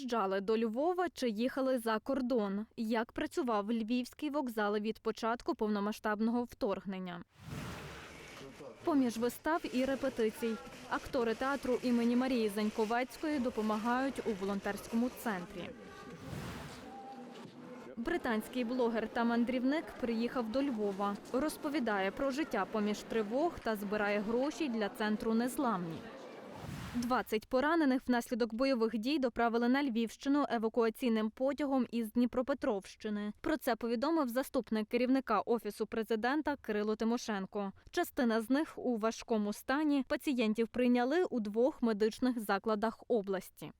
приїжджали до Львова чи їхали за кордон. Як працював львівський вокзал від початку повномасштабного вторгнення? Поміж вистав і репетицій. Актори театру імені Марії Заньковецької допомагають у волонтерському центрі. Британський блогер та мандрівник приїхав до Львова. Розповідає про життя поміж тривог та збирає гроші для центру Незламні. 20 поранених внаслідок бойових дій доправили на Львівщину евакуаційним потягом із Дніпропетровщини. Про це повідомив заступник керівника офісу президента Кирило Тимошенко. Частина з них у важкому стані. Пацієнтів прийняли у двох медичних закладах області.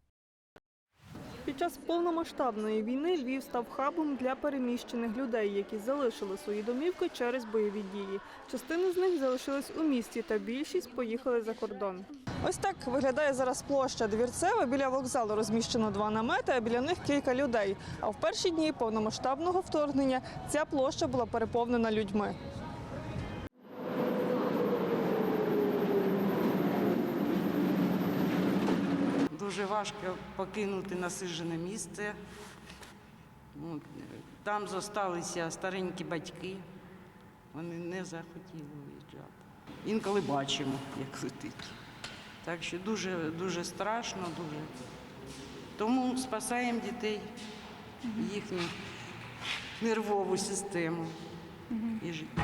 Під час повномасштабної війни Львів став хабом для переміщених людей, які залишили свої домівки через бойові дії. Частина з них залишилась у місті, та більшість поїхали за кордон. Ось так виглядає зараз площа Двірцева. Біля вокзалу розміщено два намети, а біля них кілька людей. А в перші дні повномасштабного вторгнення ця площа була переповнена людьми. Дуже важко покинути насиджене місце. Там зосталися старенькі батьки. Вони не захотіли виїжджати. Інколи бачимо, як летить. Так що дуже, дуже страшно, дуже. Тому спасаємо дітей, їхню нервову систему і життя.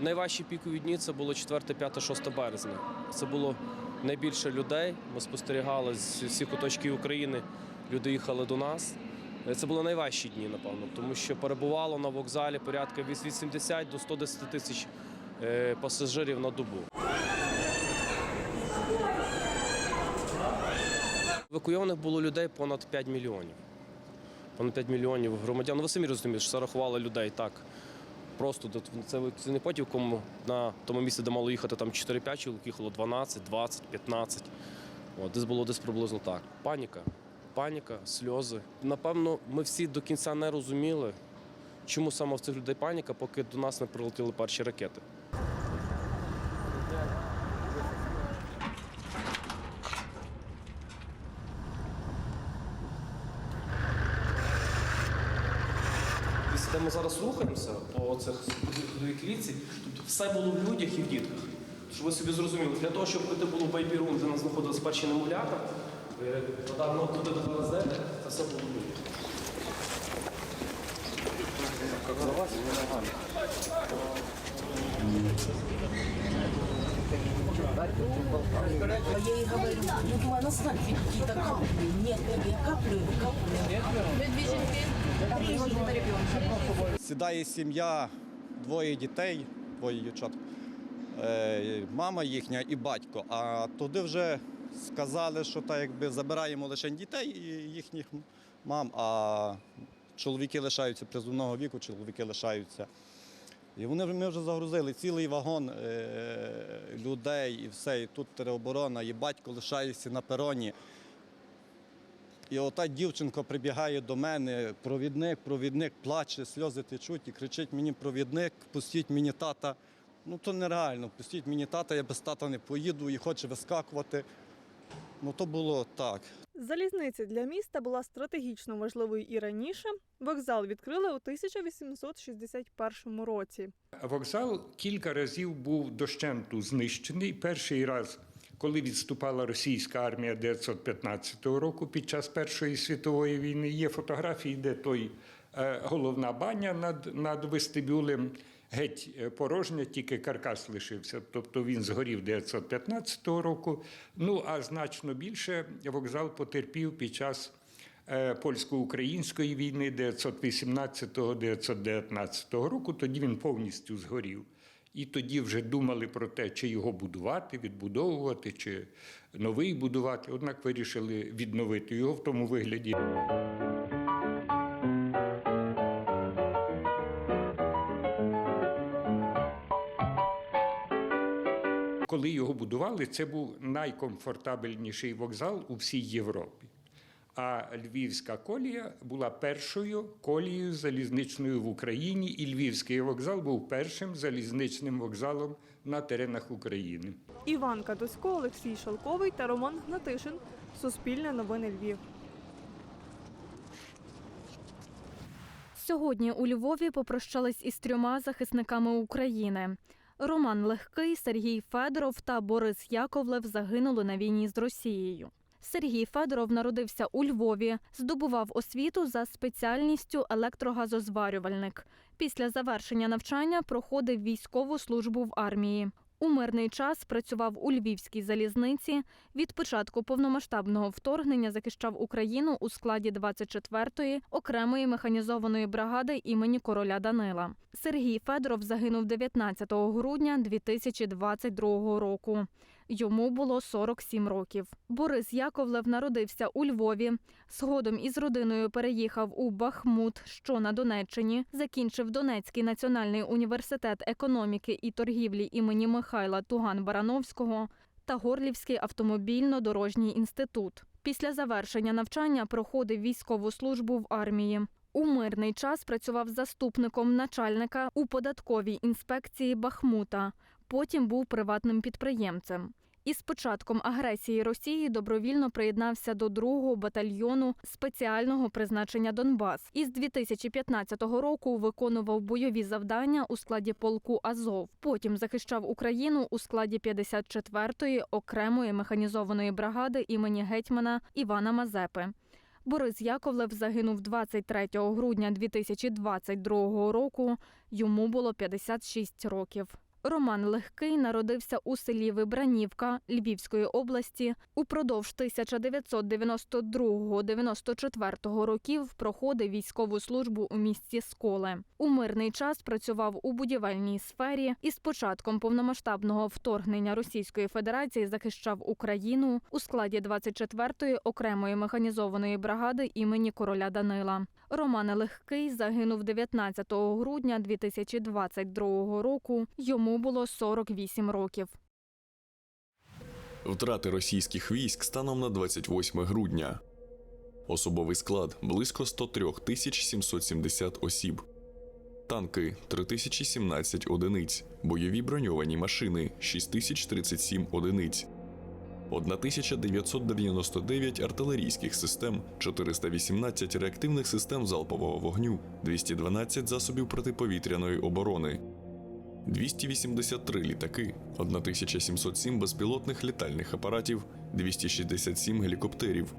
Найважчі пікові дні це було 4, 5, 6 березня. Це було найбільше людей. Ми спостерігали з всіх куточків України. Люди їхали до нас. Це були найважчі дні, напевно, тому що перебувало на вокзалі порядка від 80 до 110 тисяч е, пасажирів на добу. Евакуйованих було людей понад 5 мільйонів. Понад 5 мільйонів громадян. Ну, ви самі розумієте, що це рахували людей так. Просто це, не потівком на тому місці, де мало їхати там 4-5 чоловік, їхало 12, 20, 15. От, десь було десь приблизно так. Паніка. Паніка, сльози. Напевно, ми всі до кінця не розуміли, чому саме в цих людей паніка, поки до нас не прилетіли перші ракети. Де ми зараз рухаємося по цих клітці, тобто все було в людях і в дітках. Щоб ви собі зрозуміли, для того, щоб прийти було в бейбі-рум, де нас знаходились перші немовлята, подавно туди до зараз зайдете, це все було в людях. Я ей говорю, ну думаю, на асфальте какие-то капли. Нет, я каплю, каплю. Сідає сім'я, двоє дітей, двоє дівчат, е, мама їхня і батько. А туди вже сказали, що так якби забираємо лише дітей і їхніх мам, а чоловіки лишаються призовного віку, чоловіки лишаються. І вони ми вже загрузили цілий вагон е, людей і все. І тут тероборона, і батько лишається на пероні. І ота дівчинка прибігає до мене, провідник, провідник, плаче, сльози течуть і кричить мені провідник, пустіть мені тата. Ну то нереально, пустіть мені тата, я без тата не поїду і хоче вискакувати. Ну то було так. Залізниця для міста була стратегічно важливою і раніше. Вокзал відкрили у 1861 році. Вокзал кілька разів був дощенту знищений. Перший раз, коли відступала російська армія 1915 року під час Першої світової війни, є фотографії, де той е, головна баня над, над вестибюлем геть е, порожня, тільки каркас лишився. Тобто він згорів 1915 року. Ну а значно більше вокзал потерпів під час е, польсько-української війни 1918-1919 року. Тоді він повністю згорів. І тоді вже думали про те, чи його будувати, відбудовувати, чи новий будувати. Однак вирішили відновити його в тому вигляді. Коли його будували, це був найкомфортабельніший вокзал у всій Європі. А Львівська колія була першою колією залізничною в Україні, і Львівський вокзал був першим залізничним вокзалом на теренах України. Іван Кадусько, Олексій Шалковий та Роман Гнатишин. Суспільне новини Львів. Сьогодні у Львові попрощались із трьома захисниками України. Роман Легкий, Сергій Федоров та Борис Яковлев загинули на війні з Росією. Сергій Федоров народився у Львові, здобував освіту за спеціальністю електрогазозварювальник. Після завершення навчання проходив військову службу в армії. У мирний час працював у Львівській залізниці. Від початку повномасштабного вторгнення захищав Україну у складі 24-ї окремої механізованої бригади імені короля Данила. Сергій Федоров загинув 19 грудня 2022 року. Йому було 47 років. Борис Яковлев народився у Львові. Згодом із родиною переїхав у Бахмут, що на Донеччині. Закінчив Донецький національний університет економіки і торгівлі імені Михайла Туган-Барановського та Горлівський автомобільно-дорожній інститут. Після завершення навчання проходив військову службу в армії. У мирний час працював заступником начальника у податковій інспекції Бахмута. Потім був приватним підприємцем. Із початком агресії Росії добровільно приєднався до 2-го батальйону спеціального призначення Донбас. Із 2015 року виконував бойові завдання у складі полку Азов. Потім захищав Україну у складі 54-ї окремої механізованої бригади імені гетьмана Івана Мазепи. Борис Яковлев загинув 23 грудня 2022 року. Йому було 56 років. Роман Легкий народився у селі Вибранівка Львівської області. Упродовж 1992-94 років проходив військову службу у місті Сколе. У мирний час працював у будівельній сфері і з початком повномасштабного вторгнення Російської Федерації захищав Україну у складі 24-ї окремої механізованої бригади імені короля Данила. Роман Легкий загинув 19 грудня 2022 року. Йому було 48 років. Втрати російських військ станом на 28 грудня. Особовий склад близько 103 тисяч 770 осіб. Танки 3017 одиниць. Бойові броньовані машини 6037 одиниць. 1999 артилерійських систем, 418 реактивних систем залпового вогню, 212 засобів протиповітряної оборони, 283 літаки, 1707 безпілотних літальних апаратів, 267 гелікоптерів,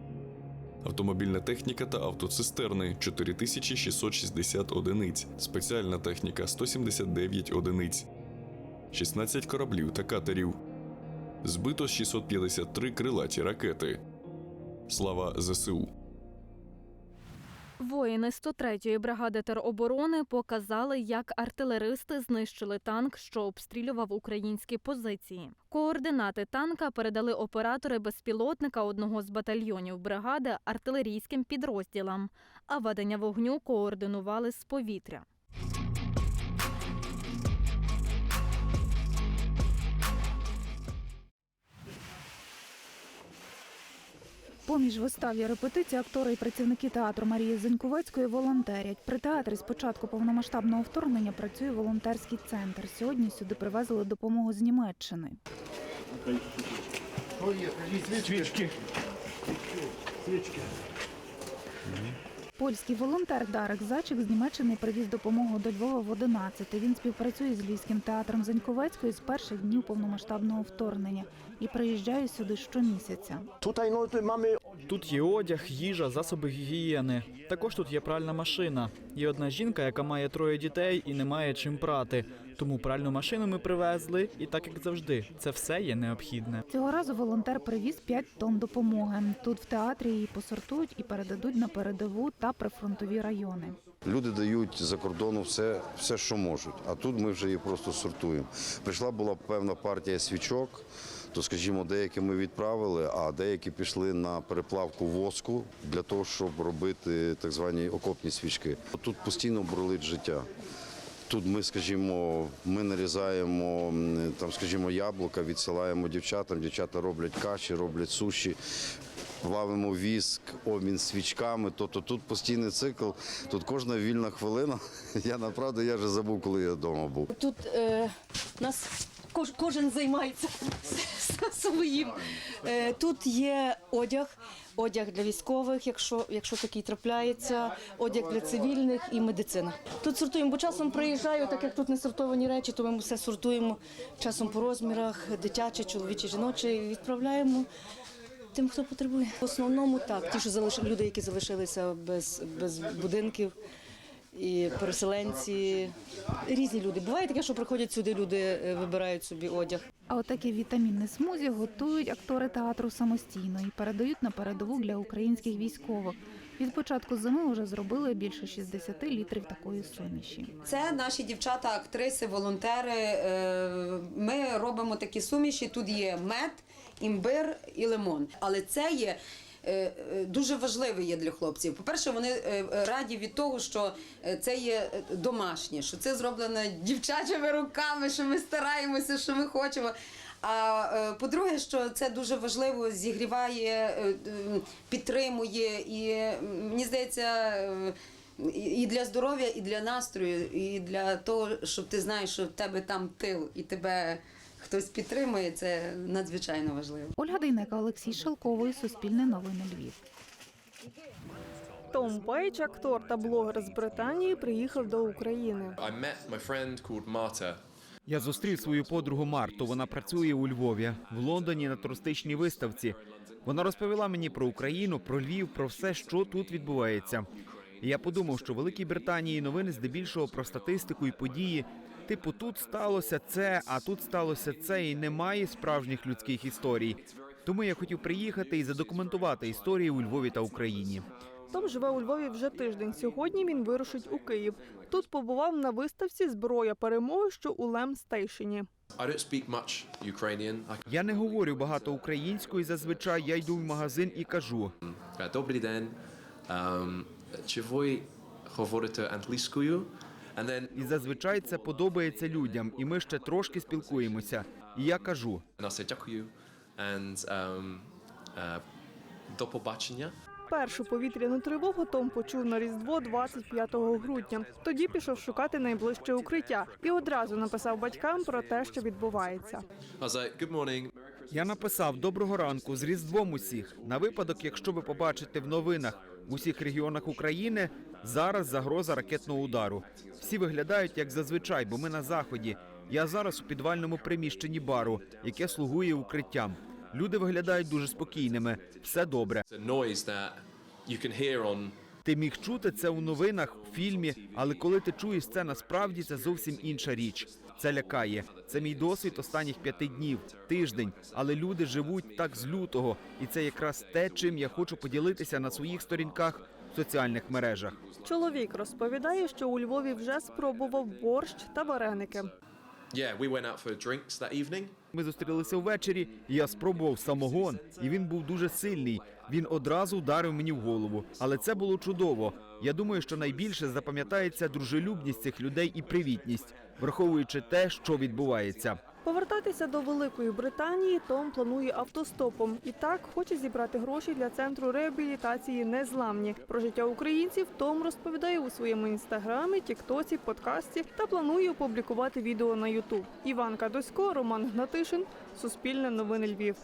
автомобільна техніка та автоцистерни 4660 одиниць, спеціальна техніка 179 одиниць, 16 кораблів та катерів, збито 653 крилаті ракети. Слава ЗСУ! Воїни 103-ї бригади тероборони показали, як артилеристи знищили танк, що обстрілював українські позиції. Координати танка передали оператори безпілотника одного з батальйонів бригади артилерійським підрозділам, а ведення вогню координували з повітря. Поміж виставі і репетиції актори і працівники театру Марії Зеньковецької волонтерять. При театрі з початку повномасштабного вторгнення працює волонтерський центр. Сьогодні сюди привезли допомогу з Німеччини. Польський волонтер Дарек Зачик з Німеччини привіз допомогу до Львова в 11. Він співпрацює з Львівським театром Зеньковецької з перших днів повномасштабного вторгнення і приїжджає сюди щомісяця. Tutaj no, tu mamy Тут є одяг, їжа, засоби гігієни. Також тут є пральна машина. Є одна жінка, яка має троє дітей і не має чим прати. Тому пральну машину ми привезли, і так як завжди, це все є необхідне. Цього разу волонтер привіз 5 тонн допомоги. Тут в театрі її посортують і передадуть на передову та прифронтові райони. Люди дають за кордону все, все, що можуть. А тут ми вже її просто сортуємо. Прийшла була певна партія свічок, то, скажімо, деякі ми відправили, а деякі пішли на переплавку воску для того, щоб робити так звані окопні свічки. Тут постійно бурлить життя. Тут ми, скажімо, ми нарізаємо там, скажімо, яблука, відсилаємо дівчатам. Дівчата роблять каші, роблять суші. Плавимо віск, обмін свічками. Тобто тут постійний цикл, тут кожна вільна хвилина. Я направду я вже забув, коли я вдома був. Тут е, нас кож, кожен займається своїм. Е, тут є одяг, одяг для військових, якщо, якщо такий трапляється, одяг для цивільних і медицина. Тут сортуємо, бо часом приїжджаю, так як тут не сортовані речі, то ми все сортуємо часом по розмірах, дитяче, чоловіче, жіноче, відправляємо. Тим, хто потребує. В основному так, ті, що залиш... люди, які залишилися без, без будинків, і переселенці, різні люди. Буває таке, що приходять сюди, люди е, вибирають собі одяг. А отаке вітамінне смузі готують актори театру самостійно і передають на передову для українських військових. Від початку зими вже зробили більше 60 літрів такої суміші. Це наші дівчата, актриси, волонтери. Е, Ми робимо такі суміші. Тут є мед, імбир і лимон. Але це є. Е, е, Дуже важливий є для хлопців. По-перше, вони е, раді від того, що це є домашнє, що це зроблено дівчачими руками, що ми стараємося, що ми хочемо. А по-друге, що це дуже важливо, зігріває, підтримує і мені здається. і для здоров'я, і для настрою, і для того, щоб ти знаєш, що в тебе там тил, і тебе хтось підтримує, це надзвичайно важливо. Ольга Дейнека, Олексій Шелковий, Суспільне новини Львів. Том Пейдж, актор та блогер з Британії, приїхав до України. Я зустрів свою подругу Марту. Вона працює у Львові, в Лондоні на туристичній виставці. Вона розповіла мені про Україну, про Львів, про все, що тут відбувається. І я подумав, що в Великій Британії новини здебільшого про статистику і події. Типу, тут сталося це, а тут сталося це, і немає справжніх людських історій. Тому я хотів приїхати і задокументувати історії у Львові та Україні. Том живе у Львові вже тиждень. Сьогодні він вирушить у Київ. Тут побував на виставці Зброя перемоги, що у Лем Стейшені. I don't speak much Я не говорю багато українською. Зазвичай я йду в магазин і кажу. Добрий день. Um, чи ви говорите англійською? І зазвичай це подобається людям, і ми ще трошки спілкуємося. І я кажу: and дякую. Um, uh, до побачення. Першу повітряну тривогу Том почув на Різдво 25 грудня. Тоді пішов шукати найближче укриття і одразу написав батькам про те, що відбувається. Я написав доброго ранку з Різдвом усіх. На випадок, якщо ви побачите в новинах в усіх регіонах України, зараз загроза ракетного удару. Всі виглядають як зазвичай, бо ми на заході. Я зараз у підвальному приміщенні бару, яке слугує укриттям. Люди виглядають дуже спокійними. Все добре. Ти міг чути це у новинах, у фільмі, але коли ти чуєш це насправді, це зовсім інша річ. Це лякає. Це мій досвід останніх п'яти днів, тиждень. Але люди живуть так з лютого, і це якраз те, чим я хочу поділитися на своїх сторінках соціальних мережах. Чоловік розповідає, що у Львові вже спробував борщ та вареники. Ми зустрілися ввечері, і я спробував самогон, і він був дуже сильний. Він одразу вдарив мені в голову. Але це було чудово. Я думаю, що найбільше запам'ятається дружелюбність цих людей і привітність, враховуючи те, що відбувається. Повертатися до Великої Британії Том планує автостопом і так хоче зібрати гроші для центру реабілітації незламні. Про життя українців Том розповідає у своєму інстаграмі, тіктоці, подкасті та планує опублікувати відео на Ютуб. Іван Кадосько, Роман Гнатишин, Суспільне новини Львів.